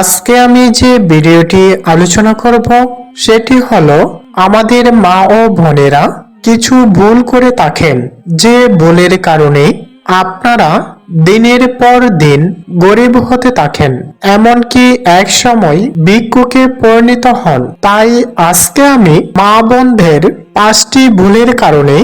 আজকে আমি যে ভিডিওটি আলোচনা করব, সেটি হলো আমাদের মা ও বোনেরা কিছু ভুল করে থাকেন। যে ভুলের কারণে আপনারা দিনের পর দিন গরিব হতে থাকেন, এমনকি এক সময় ভিক্ষুকে পরিণত হন। তাই আজকে আমি মা বোনদের পাঁচটি ভুলের কারণে,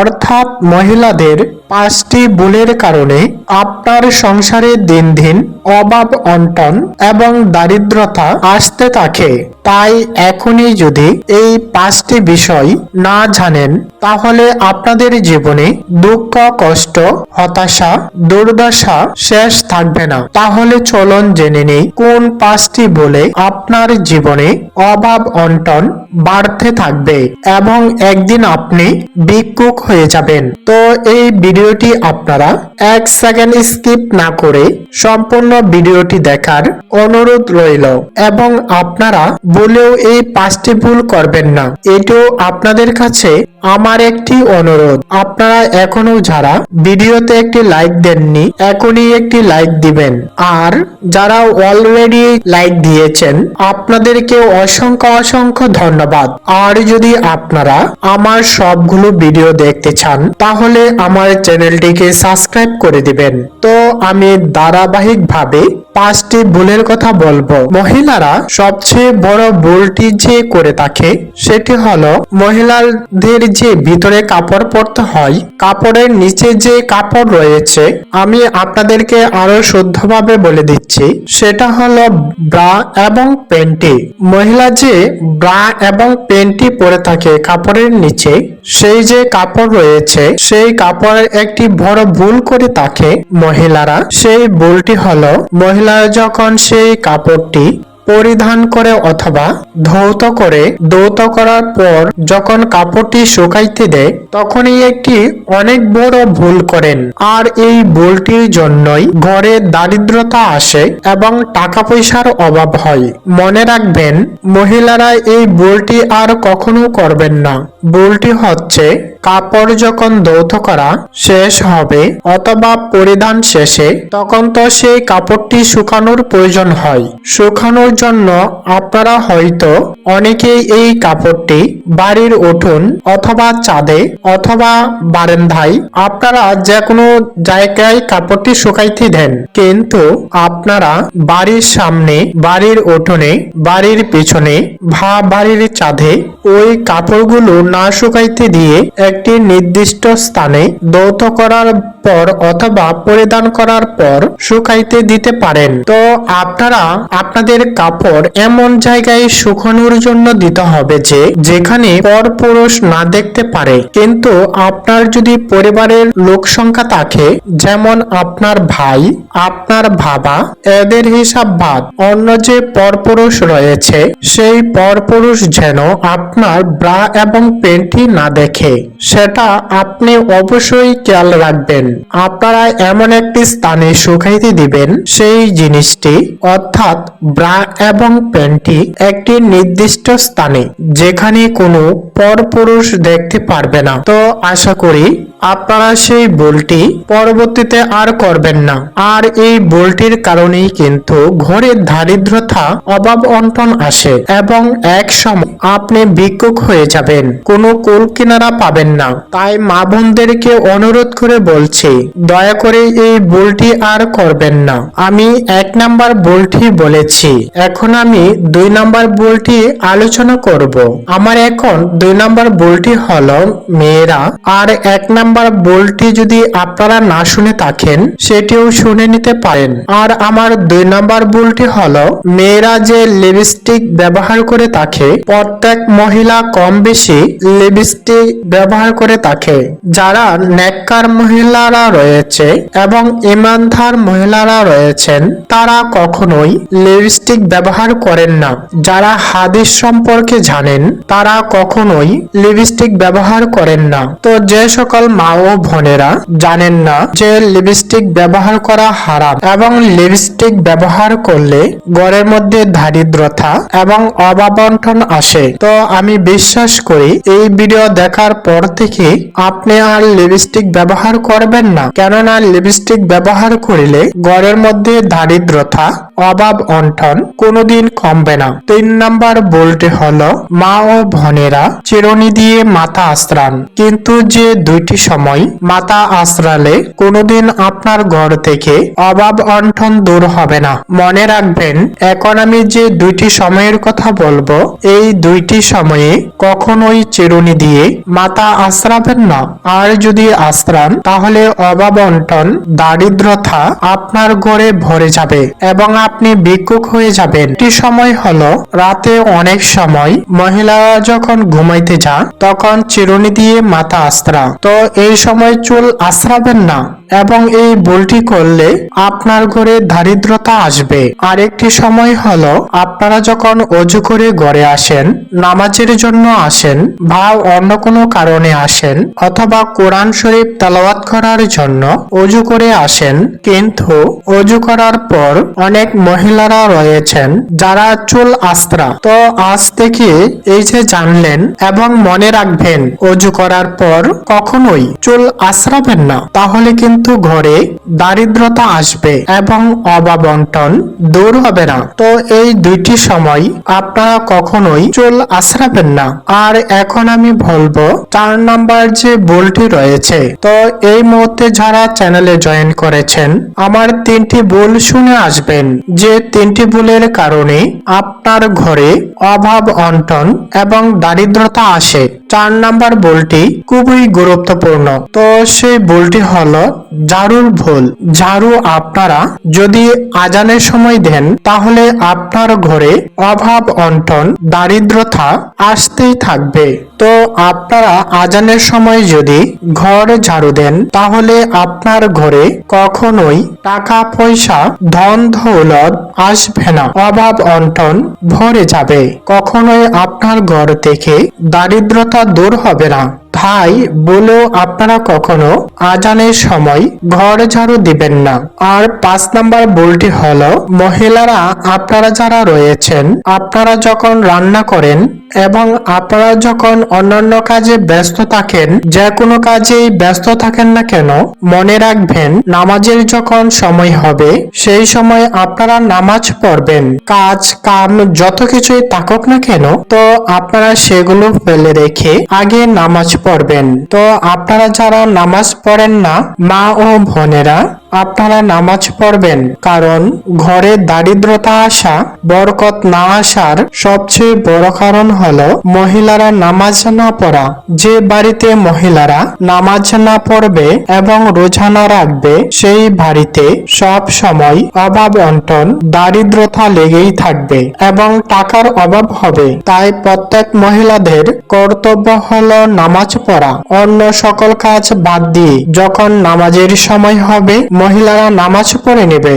অর্থাৎ মহিলাদের পাঁচটি ভুলের কারণে আপনার সংসারে দিন দিন অভাব অন্টন এবং দারিদ্রতা আসতে থাকে। তাই এখনই যদি এই পাঁচটি বিষয় না জানেন, তাহলে আপনাদের জীবনে দুঃখ, কষ্ট, হতাশা, দুর্দশা শেষ থাকবে না। তাহলে চলন জেনে নেই কোন পাঁচটি বলে আপনার জীবনে অভাব, অন্টন বাড়তে থাকবে এবং একদিন আপনি ভিক্ষুক হয়ে যাবেন। তো এই ভিডিওটি আপনারা এক সেকেন্ড স্কিপ না করে সম্পূর্ণ ভিডিওটি দেখার অনুরোধ রইল এবং আপনারা বলেও এই পাঁচটি ভুল করবেন না। এটাও আপনাদের কাছে আমার একটি অনুরোধ। আপনারা এখনও যারা ভিডিওতে একটি লাইক দেননি, এখনই একটি লাইক দিবেন। আর যারা অলরেডি লাইক দিয়েছেন আপনাদেরকে অসংখ্য অসংখ্য ধন্যবাদ। আর যদি আপনারা আমার সবগুলো ভিডিও দেখতে চান, তাহলে আমার চ্যানেলটিকে সাবস্ক্রাইব করে দিবেন। তো আমি ধারাবাহিকভাবে পাঁচটি ভুলের কথা বলব। মহিলারা সবচেয়ে বড় ভুলটি যে করে থাকে, সেটি হলো মহিলাদের যে ভিতরে কাপড় পরতে হয়, কাপড়ের নিচে যে কাপড় রয়েছে, আমি আপনাদেরকে আরও শুদ্ধভাবে বলে দিচ্ছি। সেটা হলো ব্রা এবং প্যান্টি মহিলা যে ব্রা এবং প্যান্টি পরে থাকে কাপড়ের নিচে সেই যে কাপড় রয়েছে, সেই কাপড়ের একটি বড় ভুল করে থাকে মহিলারা, সেই ভুলটি হলো মহিলারা যখন সেই কাপড়টি পরিধান করে অথবা ধৌত করে দৌত করার পর যখন কাপড়টি শুকাইতে দেয়, তখনই একটি অনেক বড় ভুল করেন। আর এই ভুলটির জন্যই ঘরে দারিদ্রতা আসে এবং টাকা পয়সার অভাব হয়। মনে রাখবেন, মহিলারা এই ভুলটি আর কখনো করবেন না। ভুলটি হচ্ছে, কাপড় যখন দৌত করা শেষ হবে অথবা পরিধান শেষে, তখন তো সেই কাপড়টি শুকানোর প্রয়োজন হয়। শুকানোর জন্য আপনারা হয়তো অনেকেই এই কাপড়টি বাড়ির উঠোন অথবা চাঁদে অথবা বারান্দায় আপনারা যে কোনো জায়গায় কাপড়টি শুকাইতে দেন। কিন্তু আপনারা বাড়ির সামনে, বাড়ির উঠোনে, বাড়ির পিছনে ভা বাড়ির চাঁদে ওই কাপড়গুলো না শুকাইতে দিয়ে একটি নির্দিষ্ট স্থানে দৌত করার পর অথবা পরিধান করার পর শুকাইতে দিতে পারেন। তো আপনারা আপনাদের কাপড় এমন জায়গায় শুকানোর জন্য দিতে হবে যে, যেখানে পরপুরুষ না দেখতে পারে। কিন্তু আপনার যদি পরিবারের লোক সংখ্যা থাকে, যেমন আপনার ভাই, আপনার বাবা, এদের হিসাব বাদ, অন্য যে পরপুরুষ রয়েছে, সেই পরপুরুষ যেন আপনার ব্রা এবং পেন্টি না দেখে। সেটা আপনি অবশ্যই খেয়াল রাখবেন। আপনারা এমন একটি স্থানে শুকাইতে দিবেন, সেই জিনিসটি, অর্থাৎ ব্রা এবং প্যান্টি একটি নির্দিষ্ট স্থানে যেখানে কোনো পরপুরুষ দেখতে পারবে না। তো আশা করি আপনারা সেই ভুলটি পরবর্তীতে আর করবেন না। আর এই ভুলটির কারণেই কিন্তু ঘরে দারিদ্রতা অভাব অন্টন আসে এবং এক সময় আপনি ভিক্ষুক হয়ে যাবেন। কোনো কুল কিনারা পাবেন না। তাই মা বোনদেরকে অনুরোধ করে বলছি, দয়া করে এই ভুলটি আর করবেন না। আমি এক নাম্বার ভুলটি বলেছি। এখন আমি দুই নাম্বার ভুলটি আলোচনা করব। আমার এখন দুই নাম্বার ভুলটি হলো মেয়েরা আর এক নাম্বার ভুলটি যদি আপনারা না শুনে থাকেন, সেটিও শুনে নিতে পারেন। আর আমার দুই নাম্বার ভুলটি হলো, মেয়েরা যে লিপস্টিক ব্যবহার করে থাকে, প্রত্যেক মহিলা কম বেশি লিপস্টিক ব্যবহার করে থাকে। যারা নেককার মহিলারা রয়েছে এবং ইমানদার মহিলারা রয়েছেন, তারা কখনোই লিপস্টিক ব্যবহার করেন না। যারা হাদিস সম্পর্কে জানেন, তারা কখনোই লিপস্টিক ব্যবহার করেন না। তো যে সকল মা ও বোনেরা জানেন না যে লিপস্টিক ব্যবহার করা হারাম এবং লিপস্টিক ব্যবহার করলে গড়ের মধ্যে দারিদ্রতা এবং অভাবন্টন আসে। তো আমি বিশ্বাস করি এই ভিডিও দেখার পর থেকে আপনি আর লিপস্টিক ব্যবহার করবেন না। কেননা লিপস্টিক ব্যবহার করিলে গড়ের মধ্যে দারিদ্রতা অভাব অন্টন কোনোদিন কমবে না। তিন নাম্বার বলতে হলো মা ও বোনেরা চিরুনি দিয়ে মাথা আশ্রান। কিন্তু যে দুইটি সময় মাথা আশ্রালে কোনোদিন আপনার ঘর থেকে অভাব অন্টন দূর হবে না। মনে রাখবেন, এখন আমি যে দুইটি সময়ের কথা বলব, এই দুইটি সময়ে কখনোই চিরুনি দিয়ে মাথা আশ্রাবেন না। আর যদি আশ্রান, তাহলে অভাব অন্টন, দারিদ্রতা আপনার ঘরে ভরে যাবে এবং আপনি ভিক্ষুক হয়ে যাবেন। একটি সময় হলো রাতে অনেক সময় মহিলারা যখন ঘুমাইতে যান, তখন চিরুনি দিয়ে মাথা আশ্রা তো এই সময় চুল আশ্রাবেন না এবং এই ভুলটি করলে আপনার ঘরে দারিদ্রতা আসবে। আরেকটি সময় হলো, আপনারা যখন অজু করে ঘরে আসেন, নামাজের জন্য আসেন বা অন্য কোনো কারণে আসেন অথবা কোরআন শরীফ তেলাওয়াত করার জন্য অজু করে আসেন, কিন্তু অজু করার পর অনেক মহিলারা রয়েছেন যারা চুল আস্ত্রা তো আজ থেকে এই যে জানলেন এবং মনে রাখবেন, অজু করার পর কখনোই চুল আশ্রাবেন না, তাহলে কিন্তু ঘরে দারিদ্রতা আসবে এবং অভাবন্টন দূর হবে না। তো এই দুইটি সময় আপনারা কখনোই চুল আশ্রাবেন না। আর এখন আমি বলব, চার নাম্বার যে ভুলটি রয়েছে, তো এই মুহূর্তে যারা চ্যানেলে জয়েন করেছেন, আমার তিনটি ভুল শুনে আসবেন। যে তিনটি ভুলের কারণে আপনার ঘরে অভাব অন্টন এবং দারিদ্রতা আসে। চার নাম্বার ভুলটি খুবই গুরুত্বপূর্ণ। তো সেই ভুলটি হলো ঝাড়ুর ভুল। ঝাড়ু আপনারা যদি আজানের সময় দেন, তাহলে আপনার ঘরে অভাব অন্টন, দারিদ্রতা আসতেই থাকবে। তো আপনারা আজানের সময় যদি ঘর ঝাড়ু দেন, তাহলে আপনার ঘরে কখনোই টাকা পয়সা ধন দৌলত আসবে না। অভাব অন্টন ভরে যাবে। কখনোই আপনার ঘর থেকে দারিদ্রতা দূর হবে না। ভাই বলেও আপনারা কখনো আজানের সময় ঘর ঝাড়ু দিবেন না? আর পাঁচ নাম্বার বলটি হলো, মহিলারা আপনারা যারা রয়েছেন, আপনারা যখন রান্না করেন এবং আপনারা যখন অন্যান্য কাজে ব্যস্ত থাকেন, যে কোনো কাজেই ব্যস্ত থাকেন না কেন, মনে রাখবেন, নামাজের যখন সময় হবে, সেই সময় আপনারা নামাজ পড়বেন। কাজ, কাম যত কিছুই থাকুক না কেন, তো আপনারা সেগুলো ফেলে রেখে আগে নামাজ পড়বেন তো আপনারা যারা নামাজ পড়েন না মা ও বোনেরা আপনারা নামাজ পড়বেন, কারণ ঘরে দারিদ্রতা আসা, বরকত না আসার সবচেয়ে বড় কারণ হল মহিলারা নামাজ না পড়া। যে বাড়িতে মহিলারা নামাজ না পড়বে এবং রোজা না রাখবে, সেই বাড়িতে সব সময় অভাব অন্টন, দারিদ্রতা লেগেই থাকবে এবং টাকার অভাব হবে। তাই প্রত্যেক মহিলাদের কর্তব্য হল নামাজ পড়া। অন্য সকল কাজ বাদ দিয়ে যখন নামাজের সময় হবে মহিলারা নামাজ পড়ে নেবে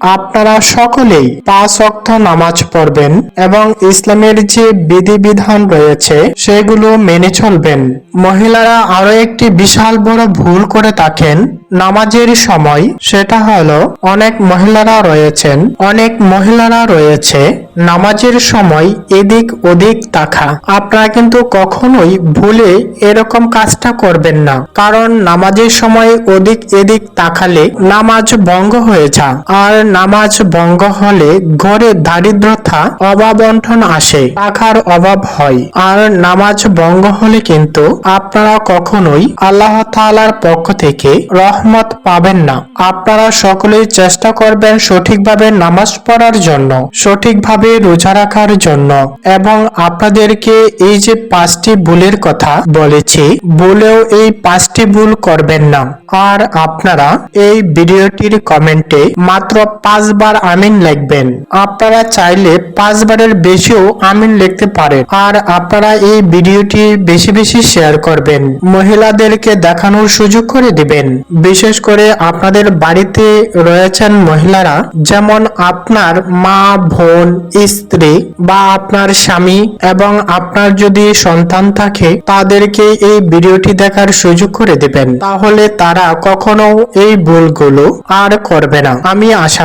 আপনারা সকলেই পাঁচ অক্ত নামাজ পড়বেন এবং ইসলামের যে বিধিবিধান রয়েছে, সেগুলো মেনে চলবেন। মহিলারা আরও একটি বিশাল বড় ভুল করে থাকেন। নামাজের সময় সেটা হলো, অনেক মহিলারা রয়েছেন, অনেক মহিলারা রয়েছে, নামাজের সময় এদিক ওদিক তাকা। আপনারা কিন্তু কখনোই ভুলে এরকম কাজটা করবেন না। কারণ নামাজের সময় ওদিক এদিক তাকালে নামাজ ভঙ্গ হয়ে যা আর নামাজ ভঙ্গ হলে ঘরে দারিদ্রতা অভাবন্টন আসে টাকার অভাব হয়। আর নামাজ ভঙ্গ হলে কিন্তু আপনারা কখনোই আল্লাহ তাআলার পক্ষ থেকে রহমত পাবেন না। আপনারা সকলেই চেষ্টা করবেন সঠিকভাবে নামাজ পড়ার জন্য, সঠিকভাবে রোজা রাখার জন্য। এবং আপনাদেরকে এই যে পাঁচটি ভুলের কথা বলেছি বলেও এই পাঁচটি ভুল করবেন না। আর আপনারা এই ভিডিওটির কমেন্টে মাত্র পাঁচবার আমিন লিখবেন। আপনারা চাইলে পাঁচবারের বেশিও আমিন লিখতে পারেন। আর আপনারা এই ভিডিওটি বেশি বেশি শেয়ার করবেন। মহিলাদেরকে দেখানোর সুযোগ করে দিবেন। বিশেষ করে আপনাদের বাড়িতে রয়েছেন মহিলারা, যেমন আপনার মা, বোন, স্ত্রী বা আপনার স্বামী এবং আপনার যদি সন্তান থাকে, তাদেরকে এই ভিডিওটি দেখার সুযোগ করে দিবেন। তাহলে তারা কখনো এই ভুলগুলো আর করবে না। আমি আশা